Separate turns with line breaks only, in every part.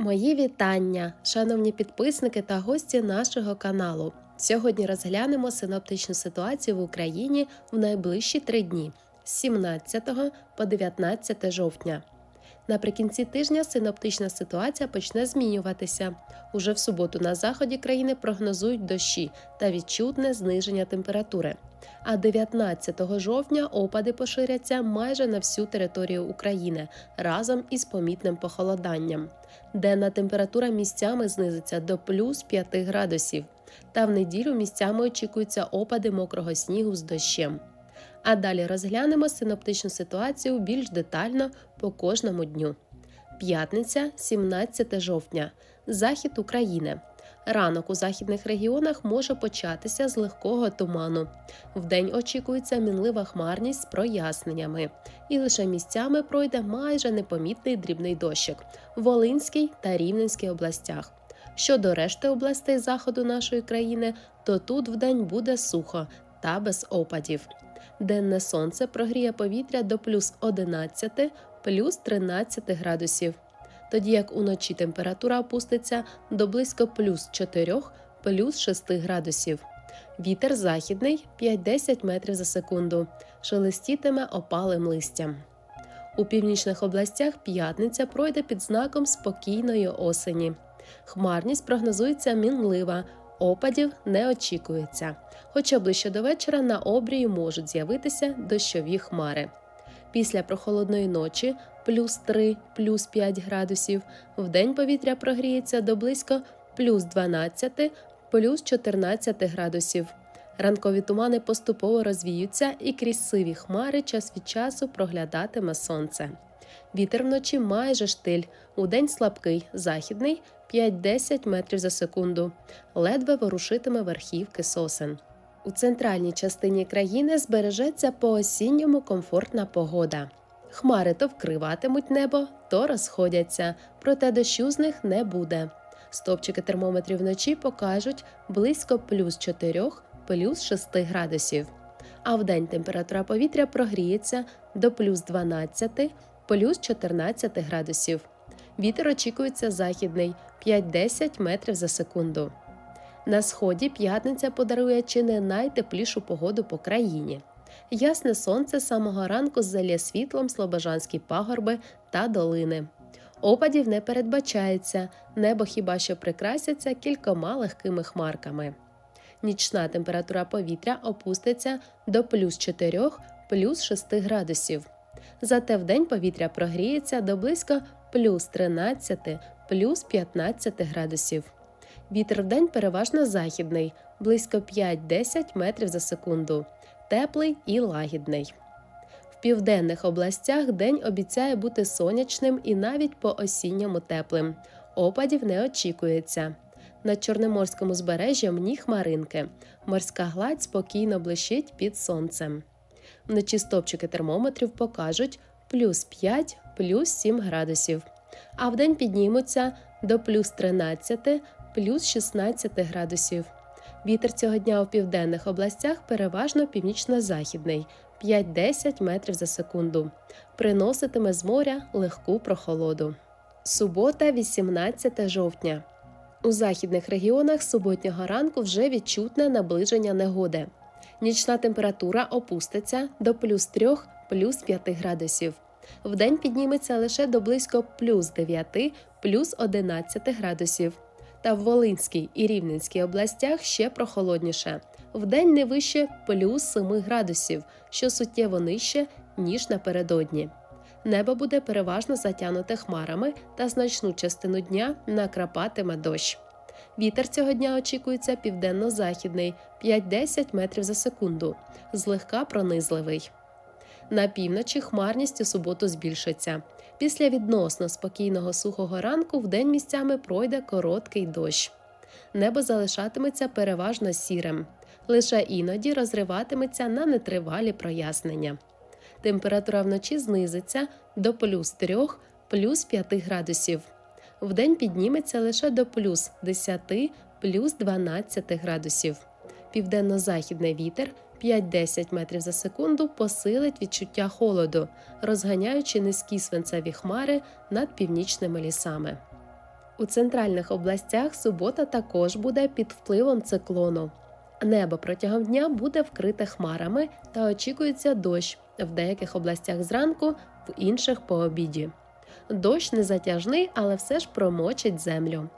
Мої вітання, шановні підписники та гості нашого каналу. Сьогодні розглянемо синоптичну ситуацію в Україні в найближчі три дні з 17 по 19 жовтня. Наприкінці тижня синоптична ситуація почне змінюватися. Уже в суботу на заході країни прогнозують дощі та відчутне зниження температури. А 19 жовтня опади поширяться майже на всю територію України разом із помітним похолоданням. Денна температура місцями знизиться до плюс 5 градусів. Та в неділю місцями очікуються опади мокрого снігу з дощем. А далі розглянемо синоптичну ситуацію більш детально по кожному дню. П'ятниця, 17 жовтня, захід України. Ранок у західних регіонах може початися з легкого туману. Вдень очікується мінлива хмарність з проясненнями, і лише місцями пройде майже непомітний дрібний дощик в Волинській та Рівненській областях. Щодо решти областей заходу нашої країни, то тут вдень буде сухо та без опадів. Денне сонце прогріє повітря до плюс 11, плюс 13 градусів тоді як уночі температура опуститься до близько плюс 4, плюс 6 градусів. Вітер західний 5-10 метрів за секунду, шелестітиме опалим листям. У північних областях п'ятниця пройде під знаком спокійної осені. Хмарність прогнозується мінлива, опадів не очікується. Хоча ближче до вечора на обрії можуть з'явитися дощові хмари. Після прохолодної ночі плюс 3, плюс 5 градусів, вдень повітря прогріється до близько плюс 12, плюс 14 градусів. Ранкові тумани поступово розвіються і крізь сиві хмари час від часу проглядатиме сонце. Вітер вночі майже штиль, удень слабкий, західний 5-10 метрів за секунду, ледве ворушитиме верхівки сосен. У центральній частині країни збережеться по осінньому комфортна погода. Хмари то вкриватимуть небо, то розходяться, проте дощу з них не буде. Стопчики термометрів вночі покажуть близько плюс 4, плюс 6 градусів. А вдень температура повітря прогріється до плюс 12, плюс 14 градусів. Вітер очікується західний 5-10 метрів за секунду. На сході п'ятниця подарує чи не найтеплішу погоду по країні. Ясне сонце з самого ранку залє світлом слобожанські пагорби та долини. Опадів не передбачається, небо хіба що прикрасяться кількома легкими хмарками. Нічна температура повітря опуститься до плюс 4 плюс 6 градусів. Зате вдень повітря прогріється до близько плюс 13 плюс 15 градусів. Вітер вдень переважно західний, близько 5-10 метрів за секунду, теплий і лагідний. В південних областях день обіцяє бути сонячним і навіть по осінньому теплим. Опадів не очікується. На Чорноморському збережжі мні хмаринки. Морська гладь спокійно блищить під сонцем. Вночі стопчики термометрів покажуть плюс 5, плюс 7 градусів, а вдень піднімуться до плюс 13, плюс 16 градусів. Вітер цього дня у південних областях переважно північно-західний 5-10 метрів за секунду. Приноситиме з моря легку прохолоду. Субота, 18 жовтня. У західних регіонах суботнього ранку вже відчутне наближення негоди. Нічна температура опуститься до плюс 3 плюс 5 градусів. Вдень підніметься лише до близько плюс 9 плюс 11 градусів та в Волинській і Рівненській областях ще прохолодніше. Вдень не вище плюс 7 градусів, що суттєво нижче, ніж напередодні. Небо буде переважно затянуте хмарами та значну частину дня накрапатиме дощ. Вітер цього дня очікується південно-західний 5-10 метрів за секунду, злегка пронизливий. На півночі хмарність у суботу збільшиться. Після відносно спокійного сухого ранку вдень місцями пройде короткий дощ. Небо залишатиметься переважно сірим, лише іноді розриватиметься на нетривалі прояснення. Температура вночі знизиться до плюс 3, плюс 5 градусів. Вдень підніметься лише до плюс 10, плюс 12 градусів. Південно-західний вітер 5-10 метрів за секунду посилить відчуття холоду, розганяючи низькі свинцеві хмари над північними лісами. У центральних областях субота також буде під впливом циклону. Небо протягом дня буде вкрите хмарами та очікується дощ в деяких областях зранку, в інших по обіді. Дощ не затяжний, але все ж промочить землю.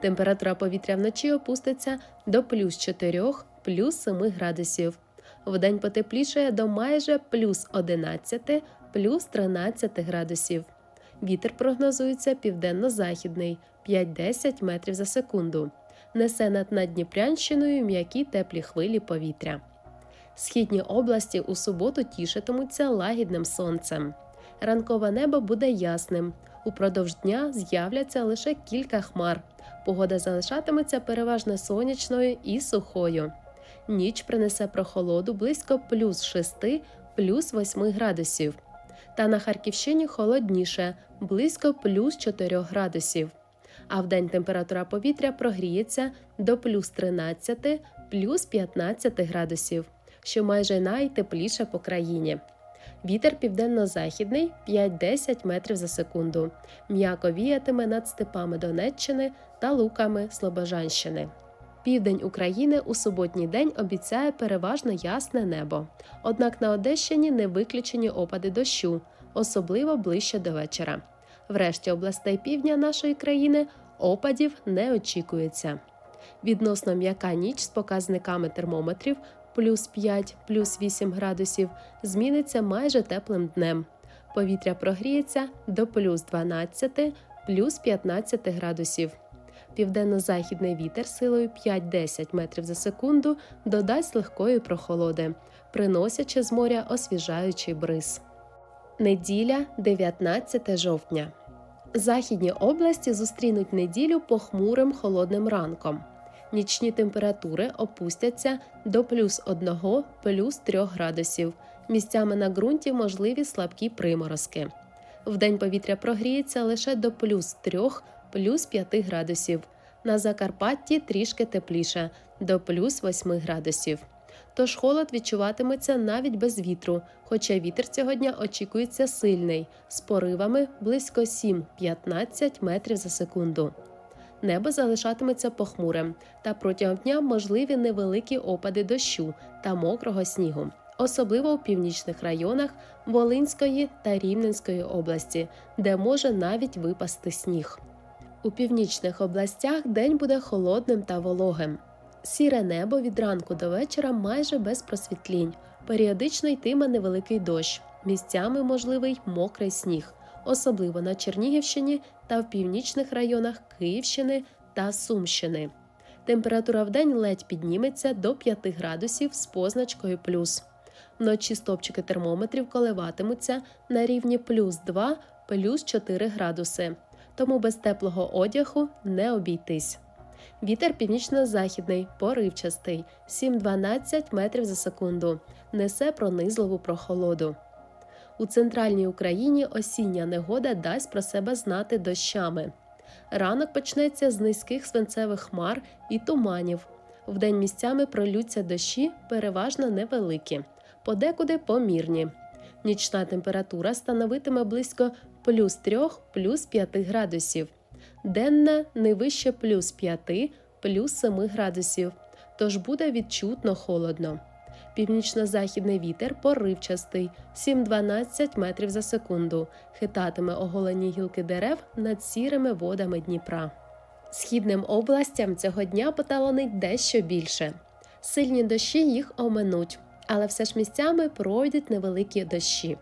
Температура повітря вночі опуститься до плюс 4, плюс 7 градусів. Вдень потеплішає до майже плюс 11, плюс 13 градусів. Вітер прогнозується південно-західний 5-10 метрів за секунду. Несе над Надніпрянщиною м'які теплі хвилі повітря. Східні області у суботу тішитимуться лагідним сонцем. Ранкове небо буде ясним. Упродовж дня з'являться лише кілька хмар. Погода залишатиметься переважно сонячною і сухою. Ніч принесе прохолоду близько плюс 6, плюс 8 градусів. Та на Харківщині холодніше близько плюс 4 градусів. А вдень температура повітря прогріється до плюс 13, плюс 15 градусів, що майже найтепліше по країні. Вітер південно-західний 5-10 метрів за секунду. М'яко віятиме над степами Донеччини та луками Слобожанщини. Південь України у суботній день обіцяє переважно ясне небо. Однак на Одещині не виключені опади дощу, особливо ближче до вечора. Врешті областей півдня нашої країни опадів не очікується. Відносно м'яка ніч з показниками термометрів плюс 5, плюс 8 градусів зміниться майже теплим днем. Повітря прогріється до плюс 12, плюс 15 градусів. Південно-західний вітер силою 5-10 метрів за секунду додасть легкої прохолоди, приносячи з моря освіжаючий бриз. Неділя, 19 жовтня. Західні області зустрінуть неділю похмурим холодним ранком. Нічні температури опустяться до плюс 1, плюс 3 градусів. Місцями на ґрунті можливі слабкі приморозки. Вдень повітря прогріється лише до плюс 3, плюс 5 градусів. На Закарпатті трішки тепліше до плюс 8 градусів. Тож холод відчуватиметься навіть без вітру, хоча вітер цього дня очікується сильний, з поривами близько 7-15 метрів за секунду. Небо залишатиметься похмурим, та протягом дня можливі невеликі опади дощу та мокрого снігу, особливо у північних районах Волинської та Рівненської області, де може навіть випасти сніг. У північних областях день буде холодним та вологим. Сіре небо від ранку до вечора майже без просвітлінь. Періодично йтиме невеликий дощ, місцями можливий мокрий сніг, особливо на Чернігівщині та в північних районах Київщини та Сумщини. Температура в день ледь підніметься до 5 градусів з позначкою плюс. Вночі стопчики термометрів коливатимуться на рівні плюс 2, плюс 4 градуси, тому без теплого одягу не обійтись. Вітер північно-західний, поривчастий, 7-12 метрів за секунду, несе пронизливу прохолоду. У центральній Україні осіння негода дасть про себе знати дощами. Ранок почнеться з низьких свинцевих хмар і туманів. Вдень місцями пролються дощі, переважно невеликі, подекуди помірні. Нічна температура становитиме близько плюс 3 плюс 5 градусів денна не вище плюс 5, плюс 7 градусів, тож буде відчутно холодно. Північно-західний вітер поривчастий 7-12 метрів за секунду, хитатиме оголені гілки дерев над сірими водами Дніпра. Східним областям цього дня поталонить дещо більше. Сильні дощі їх оминуть, але все ж місцями пройдуть невеликі дощі.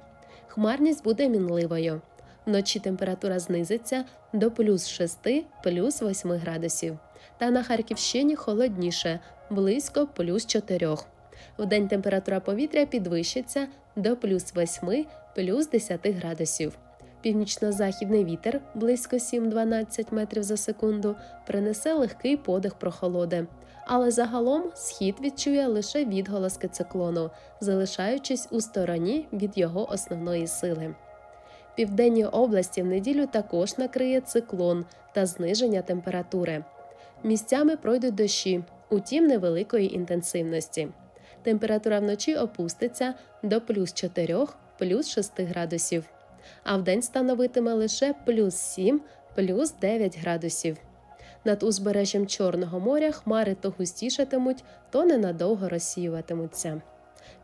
Хмарність буде мінливою. Вночі температура знизиться до плюс 6, плюс 8 градусів. Та на Харківщині холодніше близько плюс 4. Вдень температура повітря підвищиться до плюс 8, плюс 10 градусів. Північно-західний вітер близько 7-12 метрів за секунду принесе легкий подих прохолоди. Але загалом схід відчує лише відголоски циклону, залишаючись у стороні від його основної сили. Південній області в неділю також накриє циклон та зниження температури. Місцями пройдуть дощі, утім невеликої інтенсивності. Температура вночі опуститься до плюс 4, плюс 6 градусів, а вдень становитиме лише плюс 7, плюс 9 градусів. Над узбережжям Чорного моря хмари то густішатимуть, то ненадовго розсіюватимуться.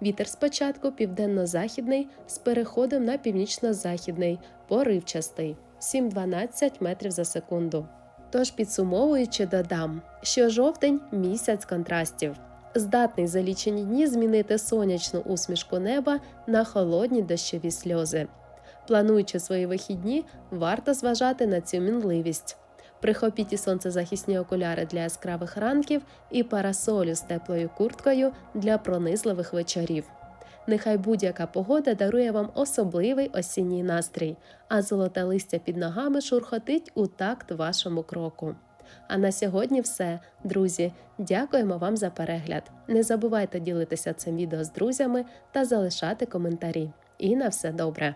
Вітер спочатку південно-західний з переходом на північно-західний, поривчастий 7-12 метрів за секунду. Тож підсумовуючи, додам, що жовтень місяць контрастів, здатний за лічені дні змінити сонячну усмішку неба на холодні дощові сльози. Плануючи свої вихідні, варто зважати на цю мінливість. Прихопіть і сонцезахисні окуляри для яскравих ранків і парасолю з теплою курткою для пронизливих вечорів. Нехай будь-яка погода дарує вам особливий осінній настрій, а золоте листя під ногами шурхотить у такт вашому кроку. А на сьогодні все, друзі. Дякуємо вам за перегляд. Не забувайте ділитися цим відео з друзями та залишати коментарі. І на все добре!